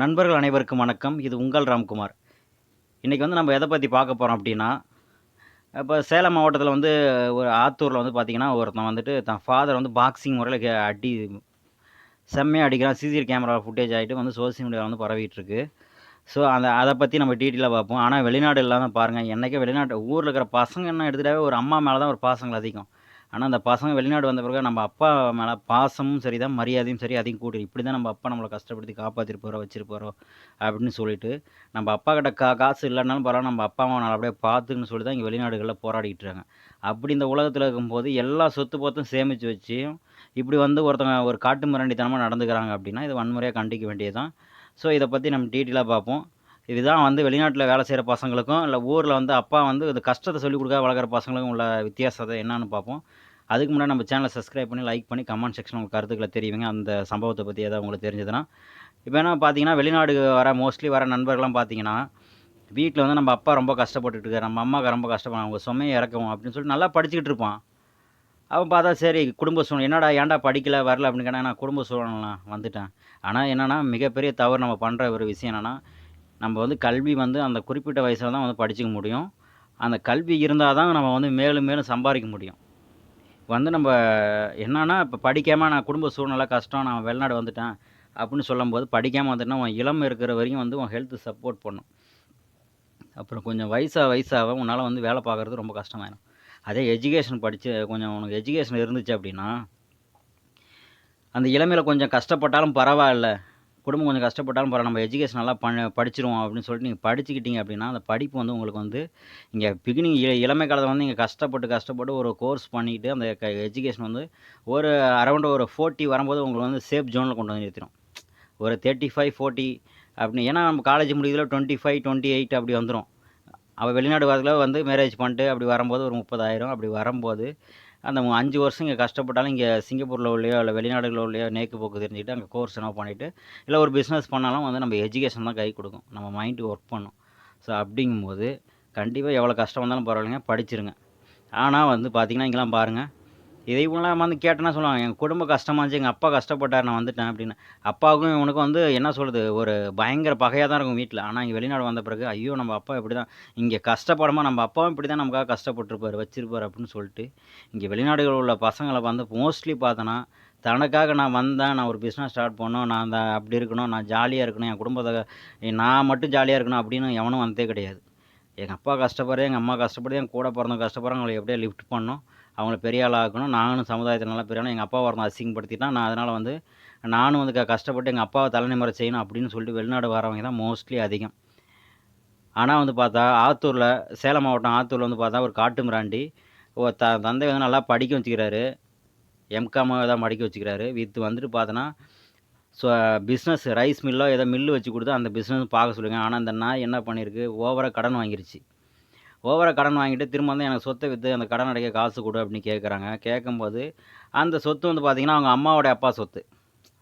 நண்பர்கள் அனைவருக்கும் வணக்கம். இது உங்கள் ராம்குமார். இன்றைக்கி வந்து நம்ம எதை பற்றி பார்க்க போகிறோம் அப்படின்னா இப்போ சேலம் மாவட்டத்தில் வந்து ஒரு ஆத்தூரில் வந்து பார்த்திங்கன்னா ஒருத்தன் வந்துட்டு தன் ஃபாதர் வந்து பாக்ஸிங் முறையில் அடி செம்மையாக அடிக்கிறான். சிசிடி கேமரா ஃபுட்டேஜ் ஆகிட்டு வந்து சோசியல் மீடியாவில் வந்து பரவிட்டுருக்கு. ஸோ அந்த அதை பற்றி நம்ம டீட்டெயிலாக பார்ப்போம். ஆனால் வெளிநாடு இல்லாமல் பாருங்கள் என்றைக்கே வெளிநாட்டு ஊரில் இருக்கிற பசங்க என்ன எடுத்துட்டாவே ஒரு அம்மா மேலே தான் ஒரு பாசங்கள் அதிகம். ஆனால் அந்த பசங்க வெளிநாடு வந்த பிறகு நம்ம அப்பா மேலே பாசமும் சரி தான் மரியாதையும் சரி அதிகம் கூட்டி இப்படி தான் நம்ம அப்பா நம்மளை கஷ்டப்படுத்தி காப்பாற்றிட்டு போகிறோம் வச்சுட்டு போகிறோம் அப்படின்னு சொல்லிட்டு நம்ம அப்பா கிட்ட கா காசு இல்லைனாலும் பரவாயில்ல நம்ம அப்பா அம்மா நல்லபடியாக பார்த்துன்னு சொல்லி தான் இங்கே வெளிநாடுகளில் போராடிக்கிட்டு இருக்காங்க. அப்படி இந்த உலகத்தில் இருக்கும்போது எல்லா சொத்து பொத்தும் சேமித்து வச்சு இப்படி வந்து ஒருத்தவங்க ஒரு காட்டு மிராண்டித்தனமாக நடந்துக்கிறாங்க அப்படின்னா இது வன்முறையாக கண்டிக்க வேண்டியது தான் ஸோ இதை பற்றி நம்ம டீட்டெயிலாக பார்ப்போம். இதுதான் வந்து வெளிநாட்டில் வேலை செய்கிற பசங்களுக்கும் இல்லை ஊரில் வந்து அப்பா வந்து இது கஷ்டத்தை சொல்லிக் கொடுக்க வளர்க்குற பசங்களுக்கும் உள்ள வித்தியாசத்தை என்னன்னு பார்ப்போம். அதுக்கு முன்னாடி நம்ம சேனலை சப்ஸ்கிரைப் பண்ணி லைக் பண்ணி கமெண்ட் செக்ஷன் உங்கள் கருத்துக்களை தெரிவிங்க. அந்த சம்பவத்தை பற்றி ஏதாவது உங்களுக்கு தெரிஞ்சதுன்னா. இப்போ என்ன பார்த்தீங்கன்னா வெளிநாடு வர மோஸ்ட்லி வர நண்பர்கள்லாம் பார்த்தீங்கன்னா வீட்டில் வந்து நம்ம அப்பா ரொம்ப கஷ்டப்பட்டுட்டு இருக்காரு. நம்ம அம்மாவுக்கு ரொம்ப கஷ்டப்படுறாங்க அவங்க சுமையை இறக்கவும் அப்படின்னு சொல்லிட்டு நல்லா படிச்சுக்கிட்டு இருப்பான். அவன் பார்த்தா சரி குடும்ப சூழ்நிலை என்னடா ஏன்டா படிக்கல வரல அப்படின்னு கேட்டால் நான் குடும்ப சூழ்நிலாம் வந்துட்டேன். ஆனால் என்னென்னா மிகப்பெரிய தவறு நம்ம பண்ணுற ஒரு விஷயம் என்னென்னா நம்ம வந்து கல்வி வந்து அந்த குறிப்பிட்ட வயசில் தான் வந்து படிச்சுக்க முடியும். அந்த கல்வி இருந்தால் தான் நம்ம வந்து மேலும் மேலும் சம்பாதிக்க முடியும். வந்து நம்ம என்னன்னா இப்போ படிக்காமல் நான் குடும்ப சூழ்நிலை கஷ்டம் நான் வெளிநாடு வந்துட்டேன் அப்படின்னு சொல்லும்போது படிக்காமல் வந்துட்டேன்னா உன் இளம் இருக்கிற வரைக்கும் வந்து உன் ஹெல்த்து சப்போர்ட் பண்ணும். அப்புறம் கொஞ்சம் வயசாக வயசாக உன்னால் வந்து வேலை பார்க்குறது ரொம்ப கஷ்டமாயிடும் அதே எஜுகேஷன் படித்து கொஞ்சம் உனக்கு எஜுகேஷன் இருந்துச்சு அப்படின்னா அந்த இளமையில் கொஞ்சம் கஷ்டப்பட்டாலும் பரவாயில்ல. குடும்பம் கொஞ்சம் கஷ்டப்பட்டாலும் பரவாயில்ல நம்ம எஜுகேஷன் நல்லா பண்ண படிச்சிருவோம் அப்படின்னு சொல்லிட்டு நீங்கள் படிச்சுக்கிட்டீங்க அப்படின்னா அந்த படிப்பு வந்து உங்களுக்கு வந்து இங்கே பிகினிங் இளமை காலத்தில் வந்து நீங்கள் கஷ்டப்பட்டு கஷ்டப்பட்டு ஒரு கோர்ஸ் பண்ணிக்கிட்டு அந்த க எஜுகேஷன் வந்து ஒரு அரௌண்ட் ஒரு ஃபோர்ட்டி வரும்போது உங்களுக்கு வந்து சேஃப் ஜோனில் கொண்டு வந்து நிறுத்திடும் ஒரு தேர்ட்டி ஃபைவ் ஃபோர்ட்டி அப்படின்னு ஏன்னா நம்ம காலேஜ் முடியல டுவெண்ட்டி ஃபைவ் டுவெண்ட்டி எயிட் அப்படி வந்துடும் அவள் வெளிநாடு வரதுல வந்து மேரேஜ் பண்ணிட்டு அப்படி வரும்போது ஒரு முப்பதாயிரம் அப்படி வரும்போது அந்த அஞ்சு வருஷம் இங்கே கஷ்டப்பட்டாலும் இங்கே சிங்கப்பூரில் உள்ளையோ இல்லை வெளிநாடுகளில் உள்ளையோ நேக்கு போக்கு தெரிஞ்சுக்கிட்டு அங்கே கோர்ஸ் என்ன பண்ணிவிட்டு இல்லை ஒரு பிஸ்னஸ் பண்ணாலும் வந்து நம்ம எஜுகேஷன் தான் கை கொடுக்கும். நம்ம மைண்டு ஒர்க் பண்ணும். ஸோ அப்படிங்கும்போது கண்டிப்பாக எவ்வளோ கஷ்டம் வந்தாலும் பரவாயில்லைங்க படிச்சிருங்க. ஆனால் வந்து பார்த்திங்கன்னா இங்கெல்லாம் பாருங்கள் இதே இவங்களாம் வந்து கேட்டேன்னா சொல்லுவாங்க எங்கள் குடும்பம் கஷ்டமாக இருந்துச்சு எங்கள் அப்பா கஷ்டப்பட்டார் நான் வந்துட்டேன் அப்படின்னு. அப்பாவுக்கும் இவனுக்கும் வந்து என்ன சொல்கிறது ஒரு பயங்கர பகையாக தான் இருக்கும் வீட்டில் ஆனால் இங்கே வெளிநாடு வந்த பிறகு ஐயோ நம்ம அப்பா இப்படி தான் இங்கே கஷ்டப்படாமல் நம்ம அப்பாவும் இப்படி தான் நமக்காக கஷ்டப்பட்டுருப்பார் வச்சிருப்பார் அப்படின்னு சொல்லிட்டு இங்கே வெளிநாடுகளில் உள்ள பசங்களை வந்து மோஸ்ட்லி பார்த்தோன்னா தனக்காக நான் வந்தேன் நான் ஒரு பிஸ்னஸ் ஸ்டார்ட் பண்ணோம் நான் அந்த அப்படி இருக்கணும் நான் ஜாலியாக இருக்கணும் என் குடும்பத்தை நான் மட்டும் ஜாலியாக இருக்கணும் அப்படின்னு எவனும் வந்ததே கிடையாது. எங்கள் அப்பா கஷ்டப்படுறேன் எங்கள் அம்மா கஷ்டப்படுது என் கூட பிறந்தவங்க கஷ்டப்படுறாங்க அவங்களை எப்படியா லிஃப்ட் பண்ணணும் அவங்கள பெரிய ஆளாகணும் ஆக்கணும். நானும் சமுதாயத்தில் நல்லா பெரிய எங்கள் அப்பா ஒருத்தன் அசிங்கப்படுத்திட்டான் நான் அதனால் வந்து நானும் வந்து க- கஷ்டப்பட்டு எங்கள் அப்பாவை தலைநிமுறை செய்யணும் அப்படின்னு சொல்லிட்டு வெளிநாடு வரவங்க தான் மோஸ்ட்லி அதிகம். ஆனால் வந்து பார்த்தா ஆத்தூரில் சேலம் மாவட்டம் ஆத்தூரில் வந்து பார்த்தா ஒரு காட்டு மிராண்டி. ஓ த தந்தை வந்து நல்லா படிக்க வச்சுக்கிறாரு. எம்காமாக தான் படிக்க வச்சுக்கிறாரு. வித்து வந்துட்டு பார்த்தோன்னா ஸோ பிஸ்னஸ் ரைஸ் மில்லோ ஏதோ மில்லு வச்சு கொடுத்து அந்த பிஸ்னஸ் பார்க்க சொல்லுங்க. ஆனால் அந்த நாய் என்ன பண்ணியிருக்கு? ஓவராக கடன் வாங்கிருச்சு. ஓவராக கடன் வாங்கிட்டு திரும்ப வந்து எனக்கு சொத்தை விற்று அந்த கடன் அடைக்க காசு கொடு அப்படின்னு கேட்குறாங்க கேட்கும்போது அந்த சொத்து வந்து பார்த்திங்கன்னா அவங்க அம்மாவோடைய அப்பா சொத்து.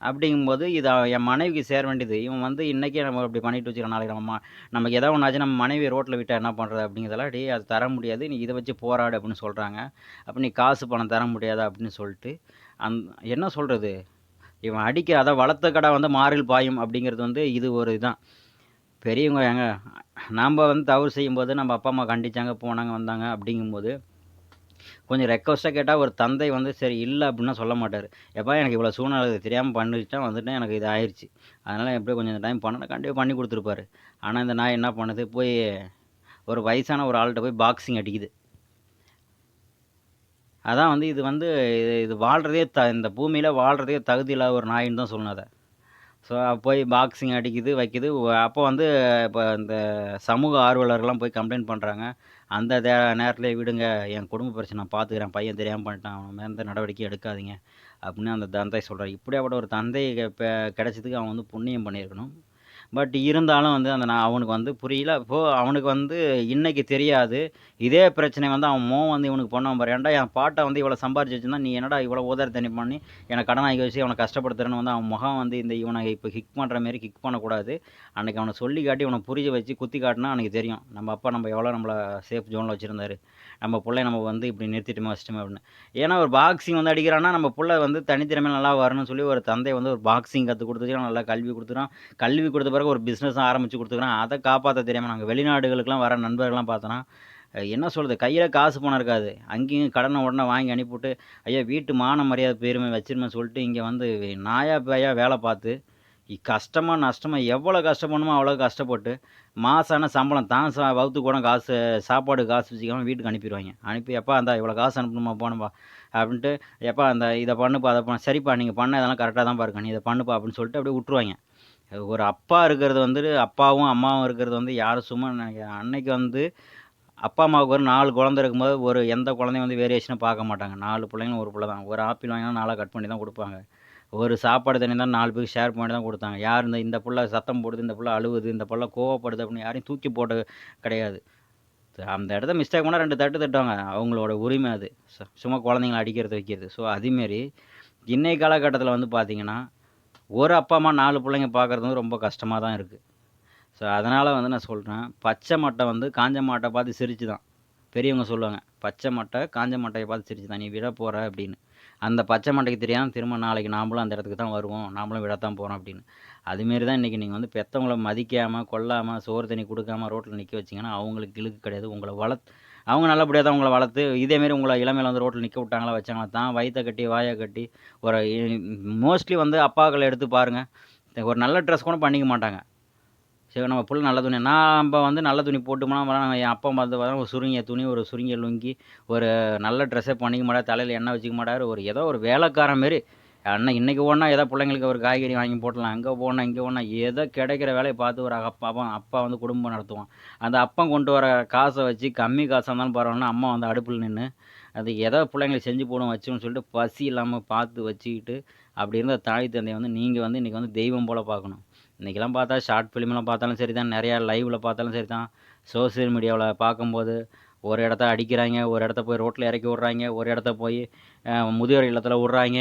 அப்படிங்கும்போது இது என் மனைவிக்கு சேர வேண்டியது. இவன் வந்து இன்றைக்கே நம்ம அப்படி பண்ணிட்டு வச்சுக்கிறோம். நாளைக்கு நம்ம நமக்கு எதாவது ஒன்று ஆச்சு நம்ம மனைவி ரோட்டில் விட்டால் என்ன பண்ணுறது அப்படிங்கிறதெல்லாம் டே அது தர முடியாது. நீ இதை வச்சு போராடு அப்படின்னு சொல்கிறாங்க அப்போ நீ காசு பணம் தர முடியாதா? அப்படின்னு சொல்லிட்டு அந் என்ன சொல்கிறது இவன் அடிக்கிற அதை வளர்த்த கடை வந்து மாறில் பாயும் அப்படிங்கிறது வந்து இது ஒரு இதுதான் பெரியவங்க ஏங்க நாம் வந்து தவறு செய்யும்போது நம்ம அப்பா அம்மா கண்டிச்சாங்க போனாங்க வந்தாங்க அப்படிங்கும்போது கொஞ்சம் ரெக்வஸ்ட்டாக கேட்டால் ஒரு தந்தை வந்து சரி இல்லை அப்படின்னா சொல்ல மாட்டார். எப்பா எனக்கு இவ்வளோ சூழ்நிலை தெரியாமல் பண்ணிட்டேன் வந்துட்டு எனக்கு இது ஆயிடுச்சு அதனால் எப்படியோ கொஞ்சம் இந்த டைம் பண்ண கண்டிப்பாக பண்ணி கொடுத்துருப்பாரு. ஆனால் இந்த நாய் என்ன பண்ணுது போய் ஒரு வயசான ஒரு ஆள்கிட்ட போய் பாக்ஸிங் அடிக்குது. அதான் வந்து இது வந்து இது இது வாழ்கிறதே த இந்த பூமியில் வாழ்கிறதே தகுதி இல்லாத ஒரு நாயின்னு தான் சொல்லணும் அதை. ஸோ போய் பாக்ஸிங் அடிக்குது வைக்குது. அப்போ வந்து இப்போ இந்த சமூக ஆர்வலர்கள்லாம் போய் கம்ப்ளைண்ட் பண்ணுறாங்க அந்த தே நேரத்தில் விடுங்க என் குடும்ப பிரச்சனை நான் பார்த்துக்கிறேன் பையன் தெரியாமல் பண்ணிட்டான் அவன் மேல எந்த நடவடிக்கையும் எடுக்காதீங்க. அப்படின்னு அந்த தந்தை சொல்கிறார் இப்படியாப்பட்ட ஒரு தந்தை இப்போ கிடைச்சதுக்கு அவன் வந்து புண்ணியம் பண்ணியிருக்கணும். பட் இருந்தாலும் வந்து அந்த நான் அவனுக்கு வந்து புரியல. இப்போது அவனுக்கு வந்து இன்றைக்கி தெரியாது. இதே பிரச்சனை வந்து அவன் மோ வந்து இவனுக்கு பண்ணான் பாரு. ஏன்டா என் பாட்டை வந்து இவ்வளோ சம்பாரிச்சு வச்சிருந்தா நீ என்னடா இவ்வளோ உதறி தண்ணி பண்ணி எனக்கு கடன் ஆகி வச்சு அவனை கஷ்டப்படுத்துறேன்னு வந்து அவன் முகம் வந்து இந்த இவனை இப்போ கிக் பண்ணுற மாரி கிக் பண்ணக்கூடாது. அன்றைக்கி அவனை சொல்லி காட்டி அவனை புரிய வச்சு குத்தி காட்டினா அன்றைக்கி தெரியும். நம்ம அப்பா நம்ம எவ்வளோ நம்மளை சேஃப் ஜோனில் வச்சுருந்தாரு. நம்ம பிள்ளை நம்ம வந்து இப்படி நிறுத்திட்டுமே வச்சிட்டோமே அப்படின்னு. ஏன்னா ஒரு பாக்ஸிங் வந்து அடிக்கிறான்னா நம்ம பிள்ளை வந்து தனித்திறமை நல்லா வரணும்னு சொல்லி ஒரு தந்தை வந்து ஒரு பாக்ஸிங் கற்றுக் கொடுத்துட்டு நல்லா கல்வி கொடுத்துறான் கல்வி கொடுத்த பிறகு ஒரு பிஸ்னஸ் ஆரம்பித்து கொடுத்துக்குறோம் அதை காப்பாற்ற தெரியாமல் நாங்கள் வெளிநாடுகளுக்கெல்லாம் வர நண்பர்கள்லாம் பார்த்தோன்னா என்ன சொல்கிறது கையில் காசு பணம் இருக்காது. அங்கேயும் கடனை உடனே வாங்கி அனுப்பிவிட்டு ஐயா வீட்டு மான மரியாதை பெருமை வச்சிருமே சொல்லிட்டு இங்கே வந்து நாயா பேயா வேலை பார்த்து கஷ்டமாக கஷ்டமா நஷ்டமா எவ்வளோ கஷ்டப்படணுமோ அவ்வளோ கஷ்டப்பட்டு மாசான சம்பளம் தான் சா வகுத்து கூட காசு சாப்பாடு காசு வச்சுக்காமல் வீட்டுக்கு அனுப்பிடுவாங்க. அனுப்பி எப்பா அந்த இவ்வளோ காசு அனுப்பணுமா போனப்பா அப்படின்ட்டு எப்பா அந்த இதை பண்ணுப்பா அதை பண்ண சரிப்பா நீங்கள் பண்ண இதெல்லாம் கரெக்டாக தான் பாருங்க நீ இதை பண்ணுப்பா அப்படின்னு சொல்லிட்டு அப்படியே விட்ருவாங்க ஒரு அப்பா இருக்கிறது வந்துட்டு அப்பாவும் அம்மாவும் இருக்கிறது வந்து யாரும் சும்மா அன்னைக்கு வந்து அப்பா அம்மாவுக்கு ஒரு நாலு குழந்தை இருக்கும்போது ஒரு எந்த குழந்தையும் வந்து வேரியேஷனும் பார்க்க மாட்டாங்க. நாலு பிள்ளைங்களும் ஒரு பிள்ளை தான். ஒரு ஆப்பிள் வாங்கினா நாளாக கட் பண்ணி தான் கொடுப்பாங்க. ஒரு சாப்பாடு தண்ணி தான் நாலு பேருக்கு ஷேர் பண்ணி தான் கொடுத்தாங்க. யார் இந்த இந்த பிள்ளை சத்தம் போடுது இந்த பிள்ளை அழுவுது இந்த பிள்ளை கோவப்படுது அப்படின்னு யாரையும் தூக்கி போட்டு கிடையாது. அந்த இடத்த மிஸ்டேக் பண்ணால் ரெண்டு தட்டு தட்டுவாங்க. அவங்களோட உரிமை அது. சும்மா குழந்தைங்கள அடிக்கிறது வைக்கிறது. ஸோ அதேமாரி இன்றைய காலகட்டத்தில் வந்து பார்த்திங்கன்னா ஒரு அப்பா அம்மா நாலு பிள்ளைங்க பார்க்குறது வந்து ரொம்ப கஷ்டமாக தான் இருக்குது ஸோ அதனால் வந்து நான் சொல்கிறேன் பச்சை மட்டை வந்து காஞ்ச மாட்டை பார்த்து சிரிச்சு தான் பெரியவங்க சொல்லுவாங்க பச்சை மட்டை காஞ்ச மட்டையை பார்த்து சிரிச்சு தான் நீ விட போகிற அப்படின்னு. அந்த பச்சை மட்டைக்கு தெரியாமல் திரும்ப நாளைக்கு நாமளும் அந்த இடத்துக்கு தான் வருவோம் நாமளும் விடத்தான் போகிறோம் அப்படின்னு. அதுமாரி தான் இன்றைக்கி நீங்கள் வந்து பெற்றவங்கள மதிக்காமல் கொல்லாமல் சோறு தண்ணி கொடுக்காம ரோட்டில் நிற்க வச்சிங்கன்னா அவங்களுக்கு இழுக்கு கிடையாது. உங்களை வளர்த்து அவங்க நல்லபடியாக தான் உங்களை வளர்த்து இதேமாரி உங்களை இளமையில் வந்து ரோட்டில் நிற்க விட்டாங்களா வச்சாங்களா தான் வயிற்ற கட்டி வாயை கட்டி ஒரு மோஸ்ட்லி வந்து அப்பாக்களை எடுத்து பாருங்கள் ஒரு நல்ல ட்ரெஸ் கூட பண்ணிக்க மாட்டாங்க. சரி நம்ம புள்ள நல்ல துணி நான் நம்ம வந்து நல்ல துணி போட்டுமோனா வரேன் என் அப்பா பார்த்து பார்த்தா ஒரு சுருங்கிய துணி ஒரு சுருங்கிய லுங்கி ஒரு நல்ல ட்ரெஸ்ஸே பண்ணிக்க மாட்டார் தலையில் எண்ணெய் வச்சுக்க மாட்டார் ஒரு ஏதோ ஒரு வேலைக்காரன் மாரி அண்ணன் இன்றைக்கி ஓடனா ஏதோ பிள்ளைங்களுக்கு ஒரு காய்கறி வாங்கி போட்டலாம் அங்கே போனால் இங்கே போனால் ஏதோ கிடைக்கிற வேலையை பார்த்து ஒரு அப்பா அப்பா வந்து குடும்பம் நடத்துவான். அந்த அப்பா கொண்டு வர காசை வச்சு கம்மி காசாக இருந்தாலும் பரவாயில்லனா அம்மா வந்து அடுப்பில் நின்று அது ஏதோ பிள்ளைங்களுக்கு செஞ்சு போடும் வச்சோம்னு சொல்லிட்டு பசி இல்லாமல் பார்த்து வச்சுக்கிட்டு அப்படி இருந்த தாய் தந்தையை வந்து நீங்கள் வந்து இன்றைக்கி வந்து தெய்வம் போல் பார்க்கணும். இன்றைக்கெல்லாம் பார்த்தா ஷார்ட் ஃபிலிம்லாம் பார்த்தாலும் சரி தான் நிறையா லைவில் பார்த்தாலும் சரி தான் சோசியல் மீடியாவில் பார்க்கும்போது ஒரு இடத்த அடிக்கிறாங்க ஒரு இடத்த போய் ரோட்டில் இறக்கி விட்றாங்க ஒரு இடத்த போய் முதியோர் இல்லத்தில் விட்றாங்க.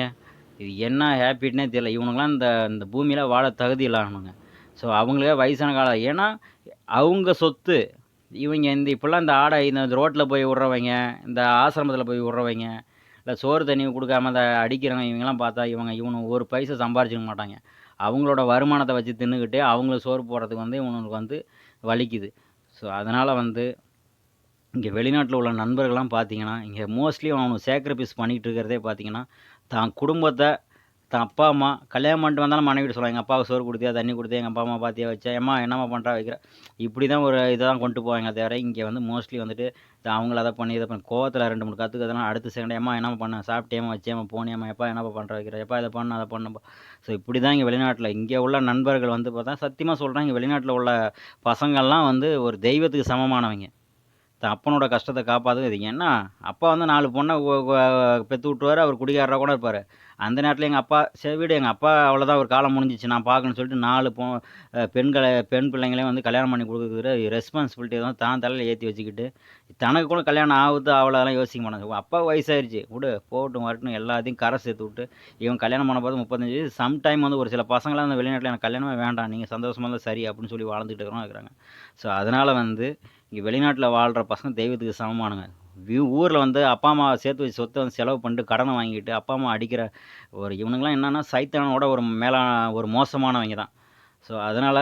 இது என்ன ஹேப்பிட்னே தெரியல. இவனுங்களாம் இந்த இந்த பூமியில் வாழ தகுதி இல்லாதவனுங்க ஸோ அவங்களே வயசான காலம் ஏன்னா அவங்க சொத்து. இவங்க இந்த இப்போல்லாம் இந்த ஆடை இந்த ரோட்டில் போய் விட்றவங்க இந்த ஆசிரமத்தில் போய் விட்றவங்க இல்லை சோறு தண்ணி கொடுக்காம இந்த அடிக்கிறவங்க இவங்கெல்லாம் பார்த்தா இவங்க இவனு ஒரு பைசா சம்பாரிச்சிக்க மாட்டாங்க. அவங்களோட வருமானத்தை வச்சு தின்னுக்கிட்டே அவங்கள சோறு போடுறதுக்கு வந்து இவனுக்கு வந்து வலிக்குது. ஸோ அதனால் வந்து இங்கே வெளிநாட்டில் உள்ள நண்பர்கள்லாம் பார்த்தீங்கன்னா இங்கே மோஸ்ட்லி அவனுக்கு சேக்ரிஃபைஸ் பண்ணிகிட்டு இருக்கிறதே பார்த்தீங்கன்னா தான் குடும்பத்தை தான் அப்பா அம்மா கல்யாணம் பண்ணிட்டு வந்தாலும் மனைவிட்டு சொல்லுவாங்க எங்கள் அப்பாவுக்கு சோறு கொடுத்தியா தண்ணி கொடுத்தியா எங்கள் அப்பா அம்மா பார்த்தியா வச்சா ஏம்மா என்னம்மா பண்ணுறா வைக்கிற. இப்படி தான் ஒரு இதை தான் கொண்டு போவாங்க தவிர இங்கே வந்து மோஸ்ட்லி வந்துட்டு அவங்கள அதை பண்ணி இதை பண்ணி கோவத்தில் ரெண்டு மூணு கற்றுக்கிறதுலாம் அடுத்த செகண்ட் ஏமா என்னம்மா பண்ண? சாப்பிட்டேம்மா வச்சேம்மா போனியம்மா? எப்பா என்னப்பா பண்ணுற வைக்கிற. எப்பா இதை பண்ண அதை பண்ணப்பா. ஸோ இப்படி தான் இங்கே வெளிநாட்டில் இங்கே உள்ள நண்பர்கள் வந்து பார்த்தா சத்தியமாக சொல்கிறேன் இங்கே வெளிநாட்டில் உள்ள பசங்கள்லாம் வந்து ஒரு தெய்வத்துக்கு சமமானவங்க. அப்பனோட கஷ்டத்தை காப்பாற்று இது என்ன? அப்பா வந்து நாலு பொண்ணை பெற்று விட்டுருவார். அவர் குடிகாரராக கூட இருப்பார். அந்த நேரத்தில் எங்கள் அப்பா சரி வீடு எங்கள் அப்பா அவ்வளோதான் ஒரு காலம் முடிஞ்சிச்சு நான் பார்க்கணும்னு சொல்லிட்டு நாலு பொ பெண்களை பெண் பிள்ளைங்களையும் வந்து கல்யாணம் பண்ணி கொடுக்குற ரெஸ்பான்சிபிலிட்டி தான் தான் தலையில் ஏற்றி வச்சுக்கிட்டு தனக்கு கூட கல்யாணம் ஆகுது அவ்வளோதெல்லாம் யோசிக்க மாட்டாங்க. அப்பா வயசாயிருச்சு. விடு போகட்டும் வரட்டும் எல்லாத்தையும் கரை சேர்த்து விட்டு இவன் கல்யாணம் பண்ண பார்த்து முப்பத்தஞ்சு சம்டைம் வந்து ஒரு சில பசங்களாம் அந்த வெளிநாட்டில் எனக்கு கல்யாணமே வேண்டாம் நீங்கள் சந்தோஷமாக இருந்தால் சரி அப்படின்னு சொல்லி வாழ்ந்துட்டு இருக்கிறோம் இருக்கிறாங்க ஸோ அதனால் வந்து இங்கே வெளிநாட்டில் வாழ்கிற பசங்க தெய்வத்துக்கு சமமானுங்க. வியூ ஊரில் வந்து அப்பா அம்மா சேர்த்து வச்சு சொத்தை வந்து செலவு பண்ணிட்டு கடனை வாங்கிட்டு அப்பா அம்மா அடிக்கிற ஒரு இவனுங்களாம் என்னென்னா சைத்தானோட ஒரு மேலா ஒரு மோசமானவங்க தான். ஸோ அதனால்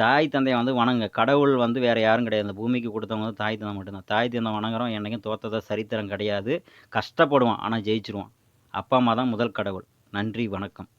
தாய் தந்தையை வந்து வணங்க கடவுள் வந்து வேறு யாரும் கிடையாது. இந்த பூமிக்கு கொடுத்தவங்க வந்து தாய் தந்தை மட்டும்தான். தாய் தந்தை வணங்குறோம் என்றைக்கும் தோத்ததை சரித்திரம் கிடையாது. கஷ்டப்படுவான் ஆனால் ஜெயிச்சிருவான். அப்பா அம்மா தான் முதல் கடவுள். நன்றி வணக்கம்.